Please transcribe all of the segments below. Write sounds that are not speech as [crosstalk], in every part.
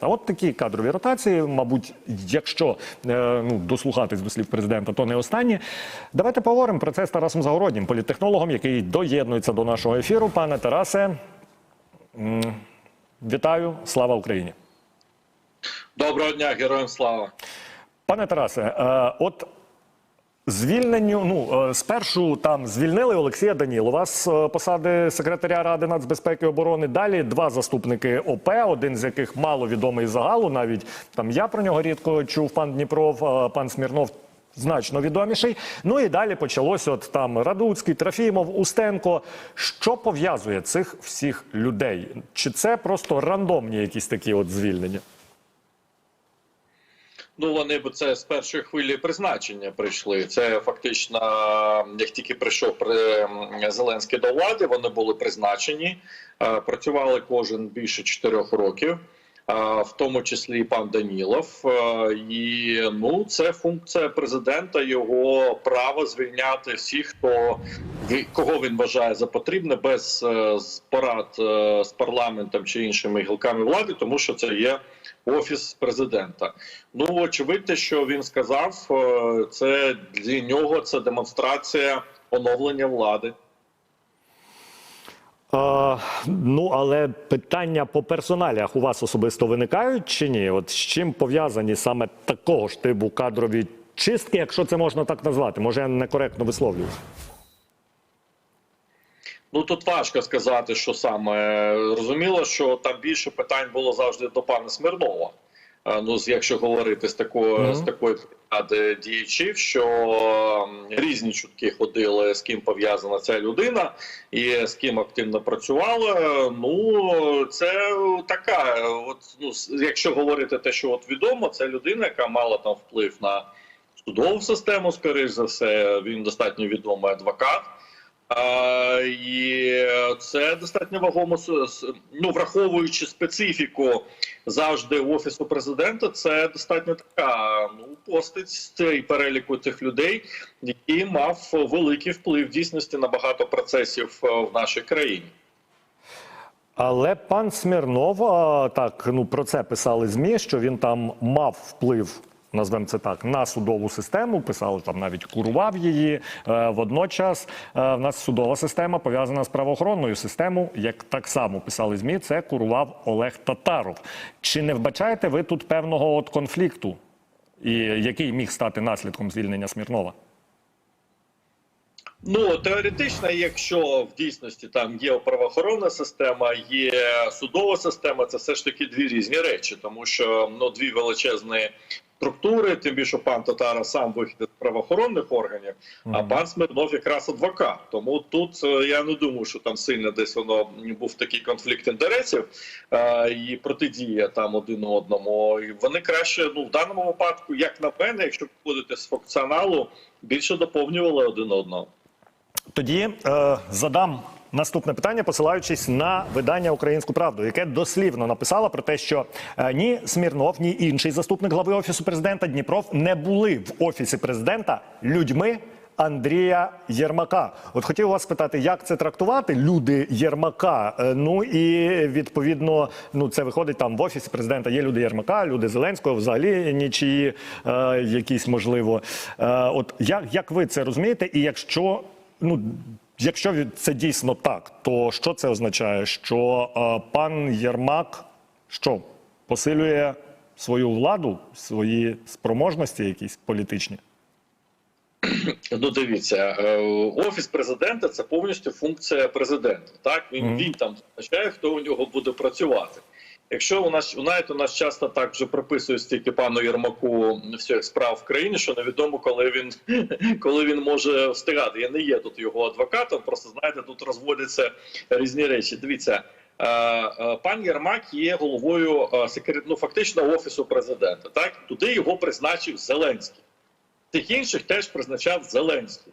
А от такі кадрові ротації, мабуть, якщо е, ну, дослухатись до слів президента, то не останні. Давайте поговоримо про це з Тарасом Загороднім, політтехнологом, який доєднується до нашого ефіру. Пане Тарасе, вітаю, слава Україні. Доброго дня, героям слава. Пане Тарасе, е, от звільненню, ну е, спершу там звільнили Олексія Данілова з е, посади секретаря Ради нацбезпеки і оборони. Далі два заступники ОП, один з яких мало відомий загалу. Навіть там я про нього рідко чув пан Дніпров, пан Смірнов. Значно відоміший. Ну і далі почалось от там Радуцький, Трофімов, Устенко. Що пов'язує цих всіх людей? Чи це просто рандомні якісь такі от звільнення? Ну вони б це з першої хвилі призначення прийшли. Це фактично, як тільки прийшов при Зеленський до влади, вони були призначені, Е, працювали кожен більше чотирьох років. е, В тому числі і пан Данілов, Е, і ну це функція президента, його право звільняти всіх, хто кого він вважає за потрібне, без е, порад е, з парламентом чи іншими гілками влади, тому що це є офіс президента. Ну очевидно, що він сказав, е, це для нього це демонстрація оновлення влади. Е, ну, але питання по персоналіях у вас особисто виникають чи ні? От з чим пов'язані саме такого ж типу кадрові чистки, якщо це можна так назвати? Може, я некоректно висловлююсь? Ну тут важко сказати, що саме розуміло, що там більше питань було завжди до пана Смирнова. Е, Ну, якщо говорити з такої Мгм. з такої посади діячів, що різні чутки ходили, з ким пов'язана ця людина і з ким активно працювала. Ну це така, от ну якщо говорити те, що от відомо, це людина, яка мала там вплив на судову систему, скоріш за все, він достатньо відомий адвокат. І це достатньо вагомо ну, враховуючи специфіку завжди офісу президента. Це достатньо така ну постать цієї переліку тих людей, який мав великий вплив дійсності на багато процесів е, в нашій країні. Але пан Смірнов, так ну про це писали змі, що він там мав вплив. Назвемо це так на судову систему. Писали там навіть курував її. Е, водночас е, в нас судова система пов'язана з правоохоронною системою. Як так само писали змі, це курував Олег Татаров. Чи не вбачаєте ви тут певного от конфлікту, і який міг стати наслідком звільнення Смірнова? Ну теоретично, якщо в дійсності там є правоохоронна система, є судова система, це все ж таки дві різні речі, тому що ну дві величезні структури, тим більше пан Татара сам вихід з правоохоронних органів, а пан Смирнов якраз адвокат. Тому тут е, я не думаю, що там сильно десь воно був такий конфлікт інтересів е, і протидія там один одному. І вони краще, ну в даному випадку, як на мене, якщо виходити з функціоналу, більше доповнювали один одного. Тоді е, задам наступне питання, посилаючись на видання Українську правду, яке дослівно написало про те, що е, ні Смірнов, ні інший заступник глави офісу президента Дніпров не були в офісі президента людьми. Андрія Єрмака, от хотів вас спитати, як це трактувати люди Єрмака? Е, Ну і відповідно, ну це виходить там в офісі президента. Є люди Єрмака, люди Зеленського, взагалі нічиї е, якісь можливо. Е, от як, як ви це розумієте? І якщо ну якщо це дійсно так, то що це означає? Що е, пан Єрмак що посилює свою владу, свої спроможності, якісь політичні? [clears throat] Ну, дивіться, е, офіс президента це повністю функція президента. Так він, Мгм. він там визначає, хто у нього буде працювати. Якщо у нас знаєте, у нас часто так вже приписують стільки пану Єрмаку всіх справ в країні, що невідомо, коли він [laughs] коли він може встигати. Я не є тут його адвокатом. Просто знаєте, тут розводяться різні речі. Дивіться. е, е, Пан Єрмак є головою е, ну, фактично офісу президента. Так туди його призначив Зеленський. Тих інших теж призначав Зеленський.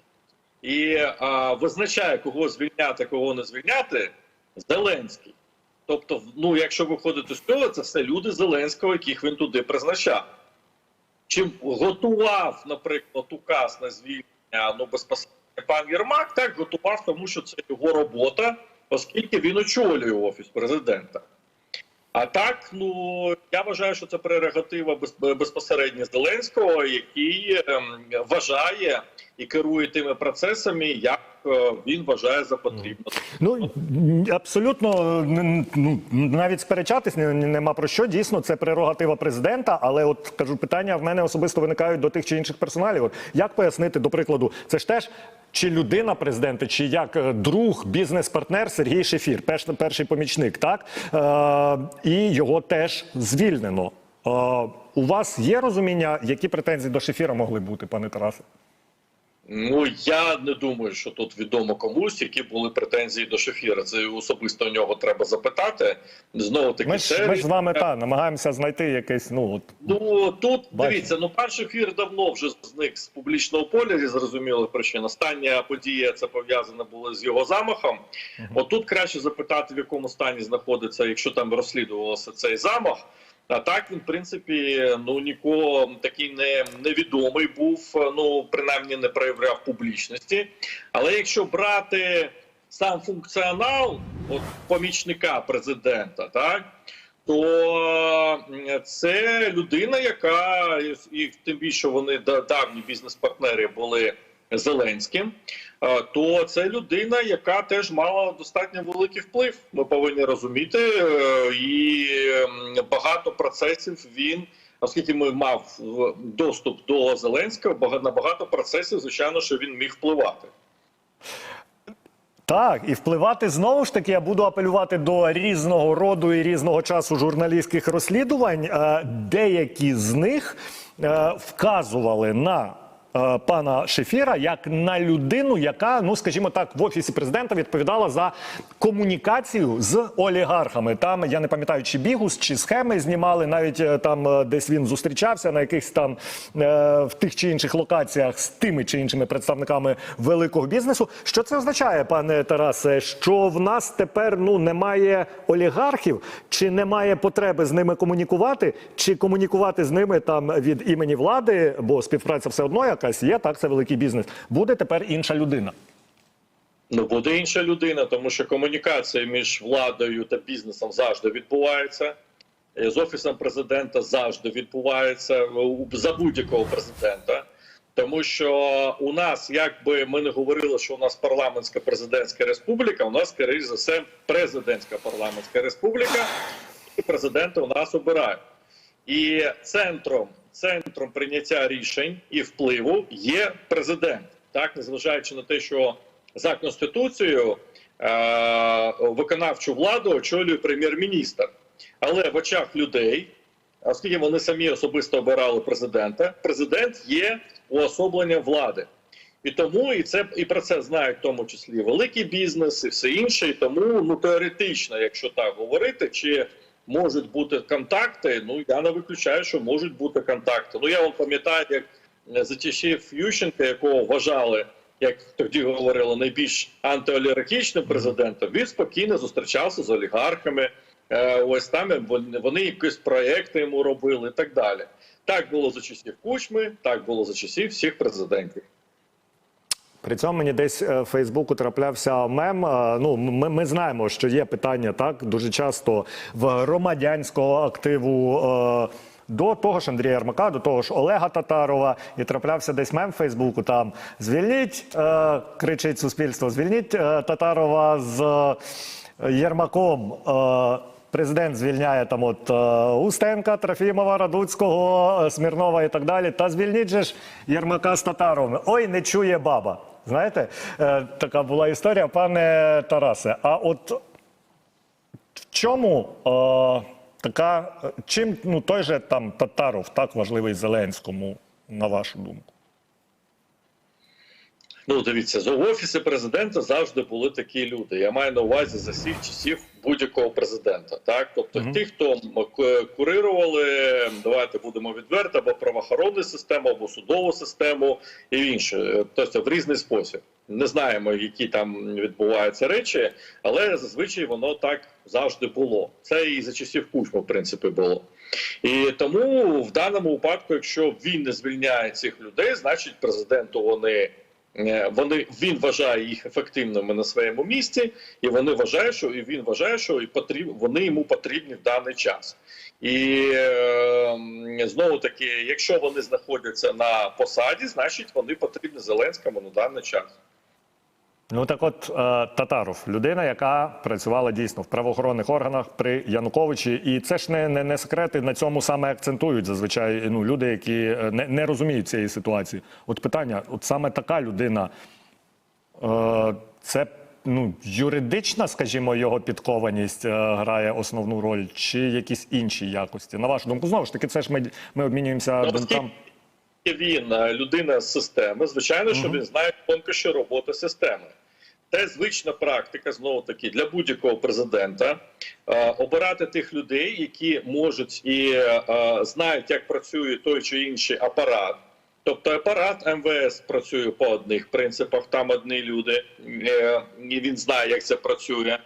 І а, визначає, кого звільняти, кого не звільняти, Зеленський. Тобто, ну, якщо виходити з цього, це все люди Зеленського, яких він туди призначав. Чим готував, наприклад, указ на звільнення ну, безпосередньо пан Єрмак, так готував, тому що це його робота, оскільки він очолює офіс президента. А так, ну я вважаю, що це прерогатива безпосередньо Зеленського, який ем, вважає і керує тими процесами, як він вважає за потрібно. Ну абсолютно ну, навіть сперечатись не- нема про що. Дійсно, це прерогатива президента. Але от кажу, питання в мене особисто виникають до тих чи інших персоналів. От як пояснити, до прикладу, це ж теж чи людина президента, чи як е, друг, бізнес-партнер Сергій Шефір, перш, перший помічник, так е, і його теж звільнено. Е, у вас є розуміння, які претензії до Шефіра могли бути, пане Тарасе? Ну я не думаю, що тут відомо комусь, які були претензії до Шефіра. Це особисто у нього треба запитати. Знову таки Ми ж, ми ж з вами та намагаємося знайти якесь. Ну от Ну тут Бачу. дивіться, ну пан Шефір давно вже зник з публічного поля зі зрозумілих причин. Остання подія це пов'язана була з його замахом. От тут краще запитати, в якому стані знаходиться, якщо там розслідувався цей замах. А так він, в принципі, ну нікого такий не невідомий був, ну принаймні не проявляв публічності. Але якщо брати сам функціонал от, помічника президента, так то це людина, яка і тим більше вони давні бізнес-партнери були Зеленським. е, То це людина, яка теж мала достатньо великий вплив. Ми повинні розуміти, е, і багато процесів він. Оскільки ми мав доступ до Зеленського, на багато процесів, звичайно, що він міг впливати. Так, і впливати знову ж таки, я буду апелювати до різного роду і різного часу журналістських розслідувань. Е, Деякі з них вказували на е, пана Шефіра як на людину, яка, ну скажімо так, в офісі президента відповідала за комунікацію з олігархами. Там я не пам'ятаю, чи бігус, чи схеми знімали. Навіть е, там е, десь він зустрічався на якихось там в тих чи інших локаціях з тими чи іншими представниками великого бізнесу. Що це означає, пане Тарасе? Що в нас тепер ну немає олігархів, чи немає потреби з ними комунікувати, чи комунікувати з ними там від імені влади, бо співпраця все одно якась є. Так, це великий бізнес. Буде тепер інша людина. Ну буде інша людина, тому що комунікація між владою та бізнесом завжди відбувається. Е, З офісом президента завжди відбувається у- за будь-якого президента. Тому що у нас, як би ми не говорили, що у нас парламентська президентська республіка, у нас, скоріш за все, президентська парламентська республіка, і президента у нас обирають. І центром, центром прийняття рішень і впливу є президент, так незважаючи на те, що за конституцією е- виконавчу владу очолює прем'єр-міністр. Але в очах людей, оскільки вони самі особисто обирали президента, президент є уособленням влади. І тому і це і про це знають в тому числі великий бізнес і все інше. І тому ну теоретично, якщо так говорити, чи можуть бути контакти, ну я не виключаю, що можуть бути контакти. Ну я вам пам'ятаю, як е, за часів Ющенка, якого вважали, як тоді говорили, найбільш антиолігархічним президентом, він спокійно зустрічався з олігархами. Е, Ось там вони, вони якісь проекти йому робили і так далі. Так було за часів Кучми, так було за часів всіх президентів. При цьому мені десь е, в Фейсбуку траплявся мем. е, Ну, ми, ми знаємо, що є питання так дуже часто в громадянського активу. е, До того ж Андрія Ярмака, до того ж Олега Татарова, і траплявся десь мем в Фейсбуку. Там звільніть, е, кричить суспільство, звільніть е, Татарова з е, Єрмаком. Е, Президент звільняє там от е, Устенка, Трофімова, Радуцького, Смірнова і так далі. Та звільніть же ж Єрмака з Татаровими. Ой, не чує баба. Знаєте, е, така була історія, пане Тарасе. А от в чому е, така, чим ну, той же там Татаров так важливий Зеленському, на вашу думку? Ну, дивіться, з офісі президента завжди були такі люди. Я маю на увазі за всіх часів будь-якого президента. Так, тобто Мгм. ті, хто курирували, давайте будемо відверти, або правоохоронну систему, або судову систему і інше, тобто в різний спосіб. Не знаємо, які там відбуваються речі, але зазвичай воно так завжди було. Це і за часів Кучми, в принципі, було. І тому в даному випадку, якщо він не звільняє цих людей, значить президенту вони е, вони він вважає їх ефективними на своєму місці, і вони вважають, що і він вважає, що і потріб, вони йому потрібні в даний час. І е, знову таки, якщо вони знаходяться на посаді, значить вони потрібні Зеленському на даний час. Ну так от е, Татаров, людина, яка працювала дійсно в правоохоронних органах при Януковичі, і це ж не, не, не секрети. На цьому саме акцентують зазвичай ну, люди, які е, не, не розуміють цієї ситуації. От питання: от саме така людина, е, це ну, юридична, скажімо, його підкованість е, грає основну роль, чи якісь інші якості? На вашу думку, знову ж таки, це ж ми, ми обмінюємося Ну, думками. він людина з системи, звичайно, що він знає тонкощі роботи системи. Це звична практика знову таки для будь-якого президента е, обирати тих людей, які можуть і е, знають, як працює той чи інший апарат. Тобто апарат МВС працює по одних принципах, там одні люди, е, він знає, як це працює.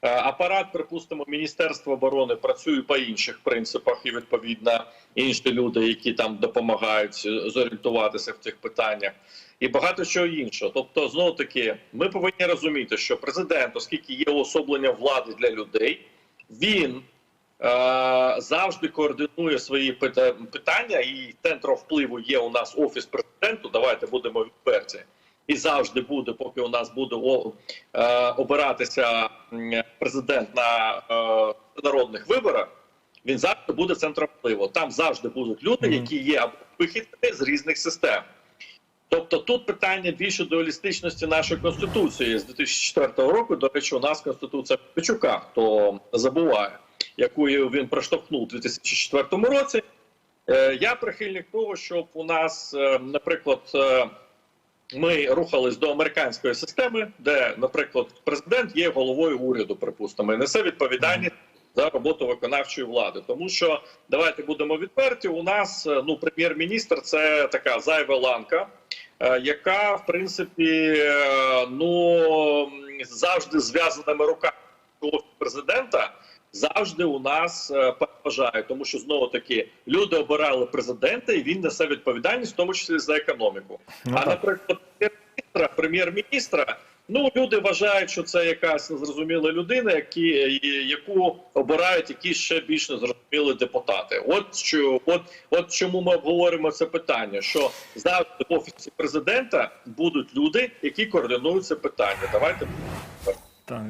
Апарат, припустимо, Міністерства оборони працює по інших принципах, і відповідно інші люди, які там допомагають зорієнтуватися в цих питаннях, і багато чого іншого. Тобто, знову таки, ми повинні розуміти, що президент, оскільки є уособлення влади для людей, він е, завжди координує свої питання, і центром впливу є у нас офіс президенту. Давайте будемо відверті. І завжди буде, поки у нас буде о, е, обиратися президент на е, народних виборах. Він завжди буде центром впливу. Там завжди будуть люди, які є або вихідними з різних систем. Тобто тут питання більше дуалістичності нашої конституції з 2004 року. До речі, у нас конституція Печука, хто забуває, яку він проштовхнув у 2004 році. Е, Я прихильник того, щоб у нас, е, наприклад, е, ми рухались до американської системи, де, наприклад, президент є головою уряду, припустимо, і несе відповідальність за роботу виконавчої влади. Тому що давайте будемо відверті. У нас е, ну прем'єр-міністр це така зайва ланка, е, яка в принципі е, ну завжди зв'язаними руками президента. Завжди у нас переважає, тому що знову таки люди обирали президента, і він несе відповідальність, в тому числі за економіку. Ну, а наприклад, прем'єр-міністра, ну люди вважають, що це якась незрозуміла людина, які, яку обирають якісь ще більш незрозумілі депутати. От що, от, от чому ми обговоримо це питання: що завжди в офісі президента будуть люди, які координують це питання. Давайте